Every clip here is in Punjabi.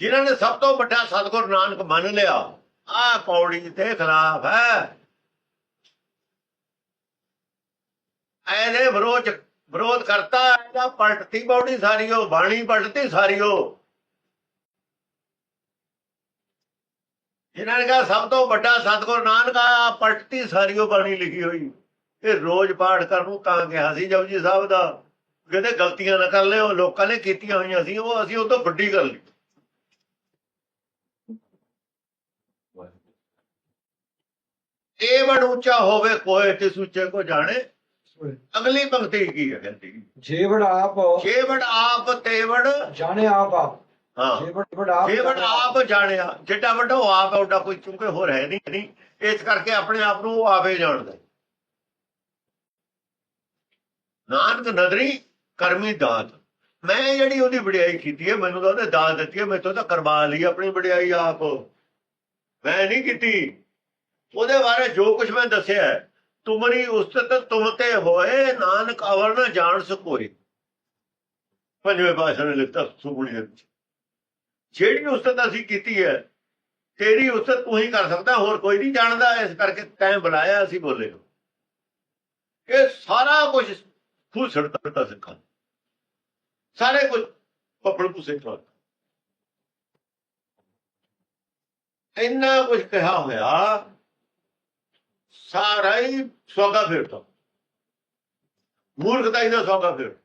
ਜਿਨ੍ਹਾਂ ਨੇ ਸਭ ਤੋਂ ਵੱਡਾ ਸਤਿਗੁਰ ਨਾਨਕ ਮੰਨ ਲਿਆ, ਆਹ ਪੌੜੀ ਤੇ ਖਿਲਾਫ ਹੈ। ਐਨੇ ਵਿਰੋਧ ਵਿਰੋਧ ਕਰਤਾ, ਇਹਦਾ ਪਲਟਤੀ ਪੌੜੀ ਸਾਰੀਓ ਬਾਣੀ ਪਲਟਤੀ ਸਾਰੀਓ ਜਿਨ੍ਹਾਂ ਨੇ ਕਿਹਾ ਸਭ ਤੋਂ ਵੱਡਾ ਸਤਿਗੁਰ ਨਾਨਕ ਆ ਪਲਟਤੀ ਸਾਰੀ ਸਾਰੀਓ ਬਾਣੀ ਲਿਖੀ ਹੋਈ। ਇਹ ਰੋਜ਼ ਪਾਠ ਕਰਨ ਨੂੰ ਤਾਂ ਕਿਹਾ ਸੀ ਜਪਜੀ ਸਾਹਿਬ ਦਾ। ਕਿਤੇ ਗਲਤੀਆਂ ਨਾ ਕਰ ਲਿਓ, ਲੋਕਾਂ ਨੇ ਕੀਤੀਆਂ ਹੋਈਆਂ ਸੀ, ਉਹ ਅਸੀਂ ਉਹ ਤੋਂ ਵੱਡੀ ਗੱਲ ਲਈ। ਬੜ ਉੱਚਾ ਹੋਵੇ ਕੋਏ ਤੇ ਸੁੱਚੇ ਕੋ ਜਾਣੇ। ਅਗਲੀ ਪੰਕਤੀ ਕੀ ਹੈ ਕਹਿੰਦੀ? ਜੇਵੜ ਆਪ ਛੇਵੜ ਆਪ ਤੇਵੜ ਜਾਣੇ ਆਪ ਆਪ। ਹਾਂ। ਜੇਵੜ ਵੜ ਆਪ ਜਾਣਿਆ ਜਿੱਡਾ ਵੱਡਾ ਉਹ ਆਪ ਹੈ ਉਹਦਾ ਕੋਈ ਚੁੰਕੇ ਹੋਰ ਹੈ ਨਹੀਂ ਨਹੀਂ। ਇਸ ਕਰਕੇ ਆਪਣੇ ਆਪ ਨੂੰ ਉਹ ਆਪੇ ਜਾਣਦਾ। ਨਾਨਕ ਨਦਰੀ ਕਰਮੀ ਦਾਤ। ਮੈਂ ਜਿਹੜੀ ਉਹਦੀ ਵਡਿਆਈ ਕੀਤੀ ਹੈ ਮੈਨੂੰ ਤਾਂ ਉਹਨੇ ਦਾਤ ਦਿੱਤੀ ਹੈ ਮੈਥੋਂ ਤਾਂ ਕਰਵਾ ਲਈ ਆਪਣੀ ਵਡਿਆਈ ਆਪ। ਮੈਂ ਨਹੀਂ ਕੀਤੀ। ਉਹਦੇ ਬਾਰੇ ਜੋ ਕੁਝ ਮੈਂ ਦੱਸਿਆ ਤੁਮਰੀ ਉਸਤਤ ਤੁਮ ਤੇ ਹੋਏ, ਨਾਨਕ ਅਵਰ ਨਾ ਜਾਣ ਸਕੋਏ। ਪੰਜਵੇਂ ਪਾਸ਼ਾ ਨੇ ਲਿਖਤਾ ਸੁਖਮਨੀ ਵਿੱਚ। ਜਿਹੜੀ ਉਸਤਤ ਅਸੀਂ ਕੀਤੀ ਹੈ, ਤੇਰੀ ਉਸਤਤ ਤੂੰ ਹੀ ਕਰ ਸਕਦਾ, ਹੋਰ ਕੋਈ ਨਹੀਂ ਜਾਣਦਾ, ਇਸ ਕਰਕੇ ਤੈਂ ਬੁਲਾਇਆ, ਅਸੀਂ ਬੋਲੇ। ਇਹ ਸਾਰਾ ਕੁਝ ਖੁਦ ਛੜਤਾ ਸਿੱਖਾਂ। ਸਾਰੇ ਕੁਝ ਪੱਪੜ ਪੁਸੇ ਤੋਂ ਇੰਨਾ ਕੁਝ ਕਿਹਾ ਹੋਇਆ ਸਾਰਾ ਹੀ ਸੌਗਾ ਫੇਰਤਾ। ਮੂਰਖਤਾ ਹੀ ਦਾ ਸੌਗਾ ਫੇਰ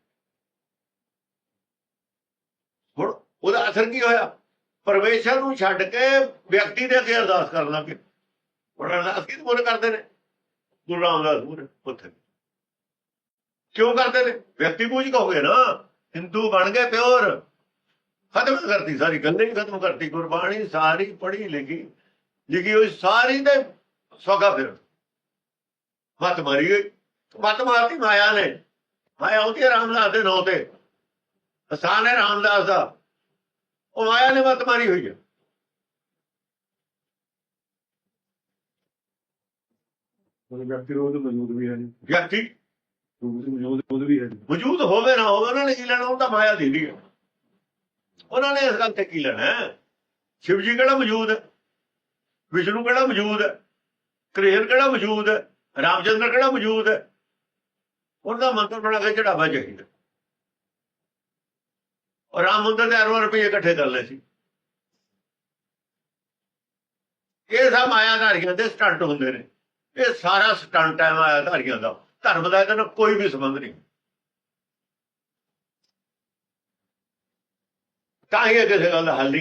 ਹੁਣ ਉਹਦਾ ਅਸਰ ਕੀ ਹੋਇਆ? ਪਰਮੇਸ਼ਰ ਨੂੰ ਛੱਡ ਕੇ ਵਿਅਕਤੀ ਦੇ ਅੱਗੇ ਅਰਦਾਸ ਕਰਨ ਲੱਗੇ ਹੁਣ ਅਰਦਾਸ ਕਿਹਦੇ ਮੂਹਰੇ ਕਰਦੇ ਨੇ? ਗੁਰੂ ਰਾਮਦਾਸ ਮੂਹਰੇ ਉੱਥੇ ਕਿਉਂ ਕਰਦੇ ਨੇ? ਵਿਅਕਤੀ ਪੂਜਕ ਹੋ ਗਏ ਨਾ। ਹਿੰਦੂ ਬਣ ਗਏ ਪਿਓਰ। ਖਤਮ ਕਰਤੀ, ਸਾਰੀ ਗੱਲਾਂ ਹੀ ਖਤਮ ਕਰਤੀ। ਗੁਰਬਾਣੀ ਸਾਰੀ ਪੜ੍ਹੀ ਲਿਖੀ ਲਿਖੀ ਹੋਈ ਸਾਰੀ ਤੇ ਸੋਗਾ ਫਿਰ ਮਤ ਮਾਰੀ ਗਈ ਮਤ ਮਾਰਤੀ ਮਾਇਆ ਨੇ। ਮਾਇਆ ਉਹਦੀ ਰਾਮਦਾਸ ਦੇ ਨਾਂ ਤੇ। ਅਸਾਨ ਹੈ ਰਾਮਦਾਸ ਦਾ। ਉਹ ਮਾਇਆ ਨੇ ਮਤ ਮਾਰੀ ਹੋਈ ਹੈ ਉਹ ਵਿਅਕਤੀ ਰੋਧ ਮੌਜੂਦ ਵੀ ਹੈ ਵਿਅਕਤੀ? ਮੌਜੂਦ ਮੌਜੂਦ ਵੀ ਹੈ ਜੀ। ਵਜੂਦ ਹੋਵੇ ਨਾ ਹੋਵੇ ਉਹਨਾਂ ਨੇ ਕੀ ਲੈਣਾ? ਉਹ ਤਾਂ ਮਾਇਆ ਦੀ ਹੈ ਉਹਨਾਂ ਨੇ ਇਸ ਗੱਲ ਤੇ ਕੀ ਲੈਣਾ? ਸ਼ਿਵ ਜੀ ਕਿਹੜਾ ਮੌਜੂਦ ਹੈ? ਵਿਸ਼ਨੂੰ ਕਿਹੜਾ ਮੌਜੂਦ ਹੈ? ਕ੍ਰਿਸ਼ਨ ਕਿਹੜਾ ਮੌਜੂਦ ਹੈ? ਰਾਮਚੰਦਰ ਕਿਹੜਾ ਮੌਜੂਦ ਹੈ? ਉਹਦਾ ਮੰਤਰ ਬਣਾ ਕੇ ਚੜਾਵਾ ਚਾਹੀਦਾ। ਔਰ ਰਾਮ ਮੰਦਰ ਦੇ ਅਰਵਾਂ ਰੁਪਏ ਇਕੱਠੇ ਕਰ ਲਏ ਸੀ। ਇਹ ਸਭ ਮਾਇਆਧਾਰੀਆਂ ਦੇ ਸਟੰਟ ਹੁੰਦੇ ਨੇ। ਇਹ ਸਾਰਾ ਸਟੰਟ ਹੈ ਮਾਇਆਧਾਰੀਆਂ ਦਾ। ਧਰਮ ਦਾ ਇਹਦੇ ਨਾਲ ਕੋਈ ਵੀ ਸੰਬੰਧ ਨਹੀਂ। ਤਾਂ ਹੀ ਇਹ ਕਿਸੇ ਗੱਲ ਦਾ ਹੱਲ ਨਹੀਂ